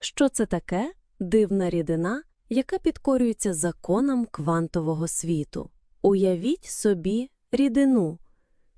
Що це таке? Дивна рідина, яка підкорюється законам квантового світу. Уявіть собі рідину,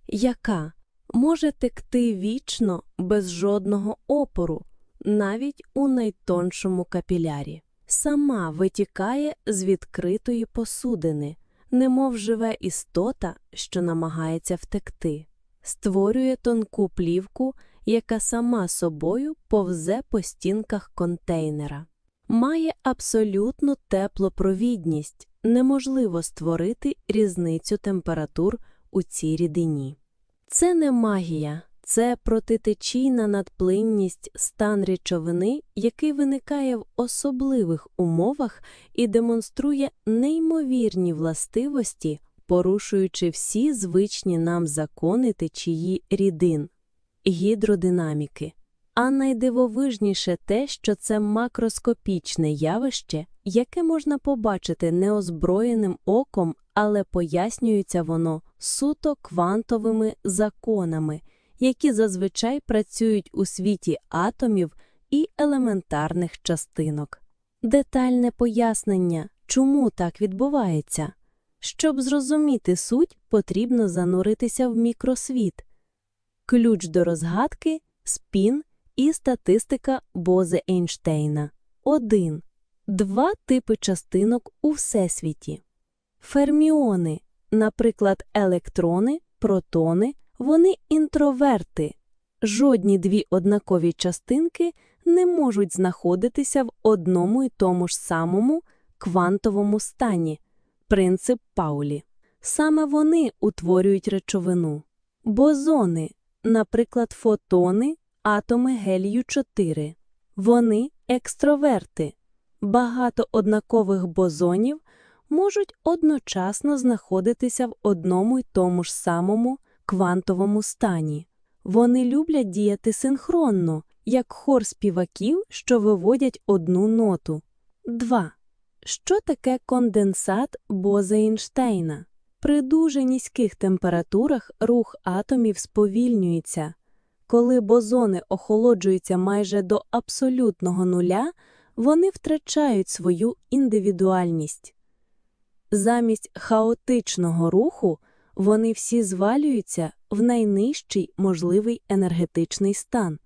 яка може текти вічно без жодного опору, навіть у найтоншому капілярі. Сама витікає з відкритої посудини, немов живе істота, що намагається втекти, створює тонку плівку, яка сама собою повзе по стінках контейнера. Має абсолютну теплопровідність, неможливо створити різницю температур у цій рідині. Це не магія, це протитечійна надплинність стан речовини, який виникає в особливих умовах і демонструє неймовірні властивості, порушуючи всі звичні нам закони течії рідин, гідродинаміки. А найдивовижніше те, що це макроскопічне явище, яке можна побачити неозброєним оком, але пояснюється воно суто квантовими законами, які зазвичай працюють у світі атомів і елементарних частинок. Детальне пояснення, чому так відбувається. Щоб зрозуміти суть, потрібно зануритися в мікросвіт. Ключ до розгадки спін і статистика Бозе Ейнштейна. 1. Два типи частинок у всесвіті. Ферміони, наприклад, електрони, протони, вони інтроверти. Жодні дві однакові частинки не можуть знаходитися в одному і тому ж самому квантовому стані. Принцип Паулі. Саме вони утворюють речовину. Бозони, наприклад, фотони, атоми гелію 4. Вони екстроверти. Багато однакових бозонів можуть одночасно знаходитися в одному й тому ж самому квантовому стані. Вони люблять діяти синхронно, як хор співаків, що виводять одну ноту. 2. Що таке конденсат Боза-Ейнштейна? При дуже низьких температурах рух атомів сповільнюється. Коли бозони охолоджуються майже до абсолютного нуля, вони втрачають свою індивідуальність. Замість хаотичного руху вони всі звалюються в найнижчий можливий енергетичний стан.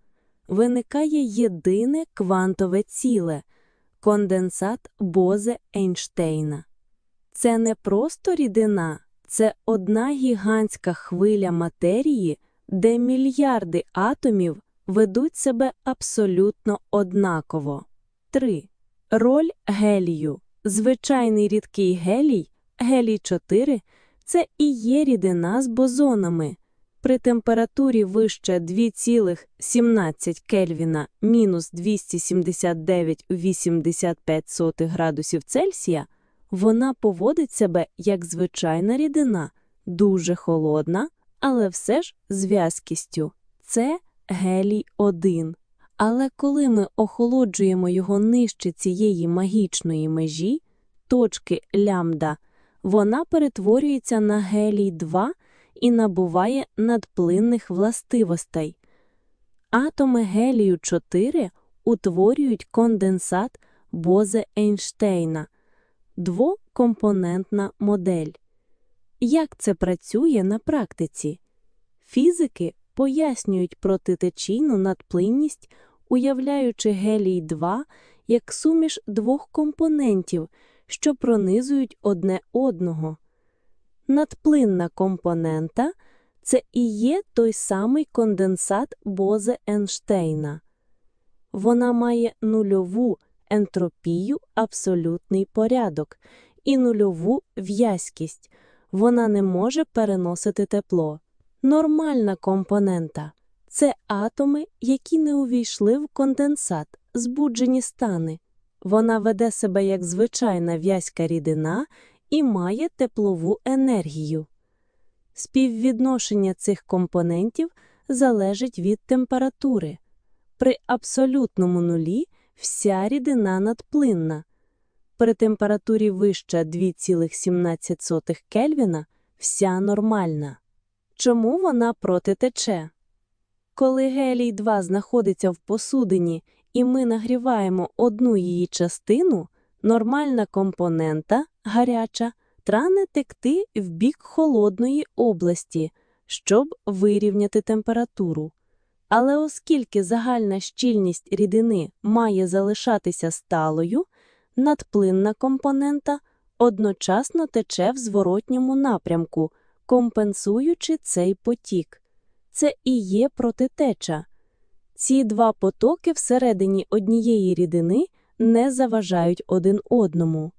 Виникає єдине квантове ціле конденсат Бозе Ейнштейна. Це не просто рідина, це одна гігантська хвиля матерії, де мільярди атомів ведуть себе абсолютно однаково. 3. Роль гелію. Звичайний рідкий гелій, гелій 4 це і є рідина з бозонами. При температурі вище 2,17 Кельвіна мінус 279,85 градусів Цельсія вона поводить себе як звичайна рідина, дуже холодна, але все ж з в'язкістю. Це гелій 1. Але коли ми охолоджуємо його нижче цієї магічної межі, точки лямбда, вона перетворюється на гелій 2 і набуває надплинних властивостей. Атоми гелію 4 утворюють конденсат Бозе Ейнштейна, двокомпонентна модель. Як це працює на практиці? Фізики пояснюють протитечійну надплинність, уявляючи гелій 2 як суміш двох компонентів, що пронизують одне одного. Надплинна компонента це і є той самий конденсат Бозе Енштейна. Вона має нульову ентропію, абсолютний порядок і нульову в'язкість. Вона не може переносити тепло. Нормальна компонента це атоми, які не увійшли в конденсат, збуджені стани. Вона веде себе як звичайна в'язька рідина і має теплову енергію. Співвідношення цих компонентів залежить від температури. При абсолютному нулі вся рідина надплинна. При температурі вище 2,17 Кельвіна вся нормальна. Чому вона протитече? Коли гелій 2 знаходиться в посудині і ми нагріваємо одну її частину, нормальна компонента, гаряча, тране текти в бік холодної області, щоб вирівняти температуру. Але оскільки загальна щільність рідини має залишатися сталою, надплинна компонента одночасно тече в зворотньому напрямку, компенсуючи цей потік. Це і є протитеча. Ці два потоки всередині однієї рідини не заважають один одному.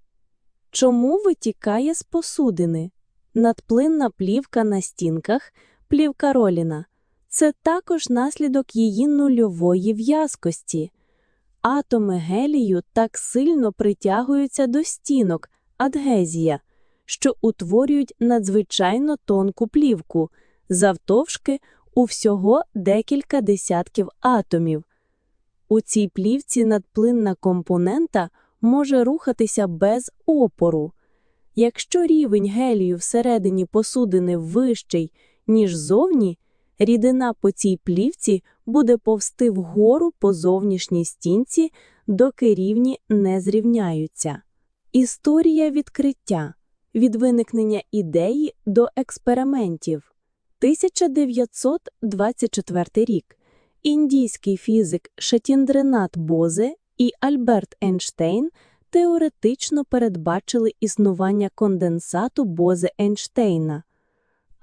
Чому витікає з посудини? Надплинна плівка на стінках, плівка Роліна – це також наслідок її нульової в'язкості. Атоми гелію так сильно притягуються до стінок, адгезія, що утворюють надзвичайно тонку плівку, завтовшки у всього декілька десятків атомів. У цій плівці надплинна компонента може рухатися без опору. Якщо рівень гелію всередині посудини вищий, ніж зовні, рідина по цій плівці буде повсти вгору по зовнішній стінці, доки рівні не зрівняються. Історія відкриття від виникнення ідеї до експериментів. 1924 рік. Індійський фізик Шатіндренат Бозе і Альберт Ейнштейн теоретично передбачили існування конденсату Бозе-Ейнштейна.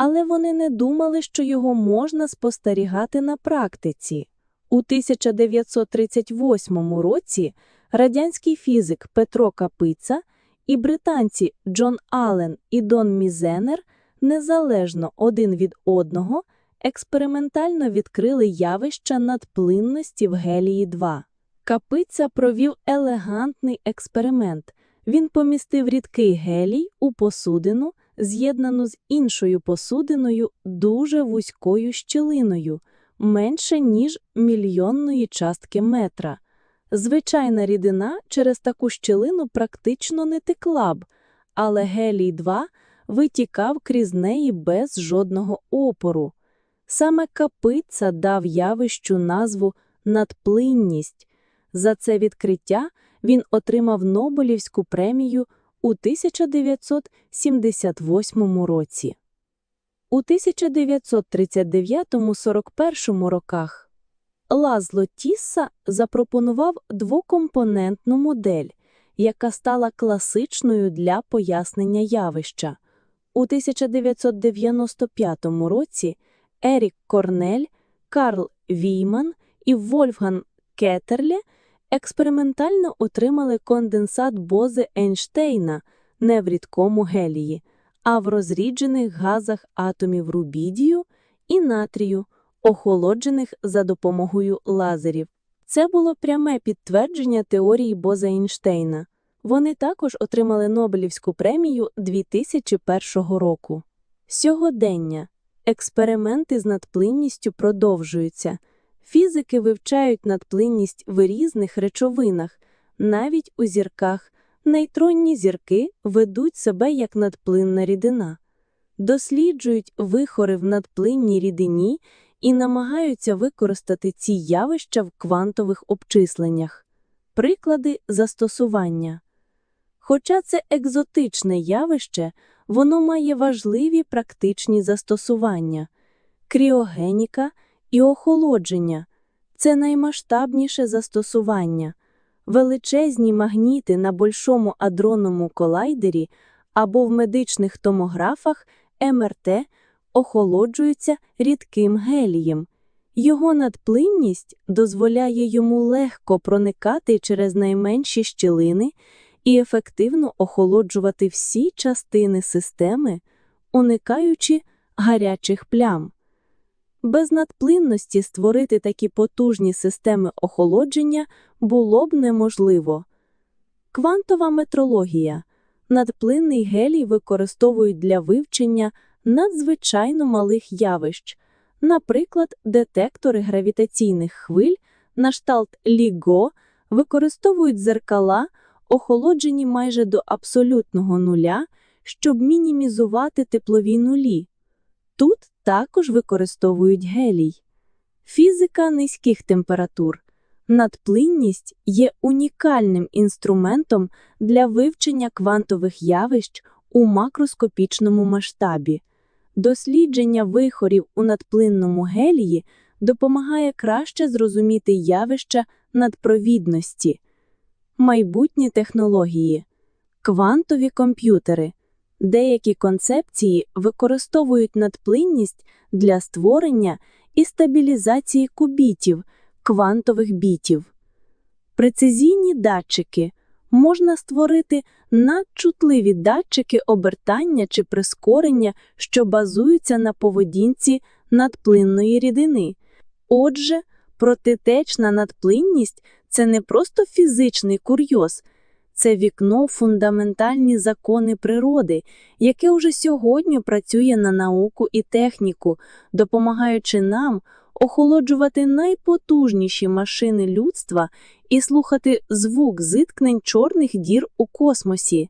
Але вони не думали, що його можна спостерігати на практиці. У 1938 році радянський фізик Петро Капица і британці Джон Аллен і Дон Мізенер незалежно один від одного експериментально відкрили явища надплинності в гелії-2. Капиця провів елегантний експеримент. Він помістив рідкий гелій у посудину, з'єднану з іншою посудиною дуже вузькою щілиною, менше ніж мільйонної частки метра. Звичайна рідина через таку щілину практично не текла б, але гелій-2 витікав крізь неї без жодного опору. Саме капиця дав явищу назву надплинність. За це відкриття він отримав Нобелівську премію у 1978 році. У 1939-41 роках Лазло Тісса запропонував двокомпонентну модель, яка стала класичною для пояснення явища. У 1995 році Ерік Корнель, Карл Війман і Вольфган Кетерле експериментально отримали конденсат Бозе Ейнштейна не в рідкому гелії, а в розріджених газах атомів рубідію і натрію, охолоджених за допомогою лазерів. Це було пряме підтвердження теорії Боза Ейнштейна. Вони також отримали Нобелівську премію 2001 року. Сьогодення експерименти з надплинністю продовжуються. Фізики вивчають надплинність в різних речовинах, навіть у зірках. Нейтронні зірки ведуть себе як надплинна рідина, досліджують вихори в надплинній рідині і намагаються використати ці явища в квантових обчисленнях. Приклади застосування. Хоча це екзотичне явище, воно має важливі практичні застосування кріогеніка і охолодження це наймасштабніше застосування, величезні магніти на большому адронному колайдері або в медичних томографах МРТ охолоджуються рідким гелієм. Його надплинність дозволяє йому легко проникати через найменші щілини і ефективно охолоджувати всі частини системи, уникаючи гарячих плям. Без надплинності створити такі потужні системи охолодження було б неможливо. Квантова метрологія. Надплинний гелій використовують для вивчення надзвичайно малих явищ, наприклад, детектори гравітаційних хвиль на кшталт LIGO використовують зеркала, охолоджені майже до абсолютного нуля, щоб мінімізувати теплові нулі. Тут також використовують гелій. Фізика низьких температур. Надплинність є унікальним інструментом для вивчення квантових явищ у макроскопічному масштабі. Дослідження вихорів у надплинному гелії допомагає краще зрозуміти явища надпровідності. Майбутні технології, квантові комп'ютери. Деякі концепції використовують надплинність для створення і стабілізації кубітів, квантових бітів. Прецизійні датчики можна створити надчутливі датчики обертання чи прискорення, що базуються на поведінці надплинної рідини. Отже, протитечна надплинність це не просто фізичний курйоз, це вікно в фундаментальні закони природи, яке уже сьогодні працює на науку і техніку, допомагаючи нам охолоджувати найпотужніші машини людства і слухати звук зіткнень чорних дір у космосі.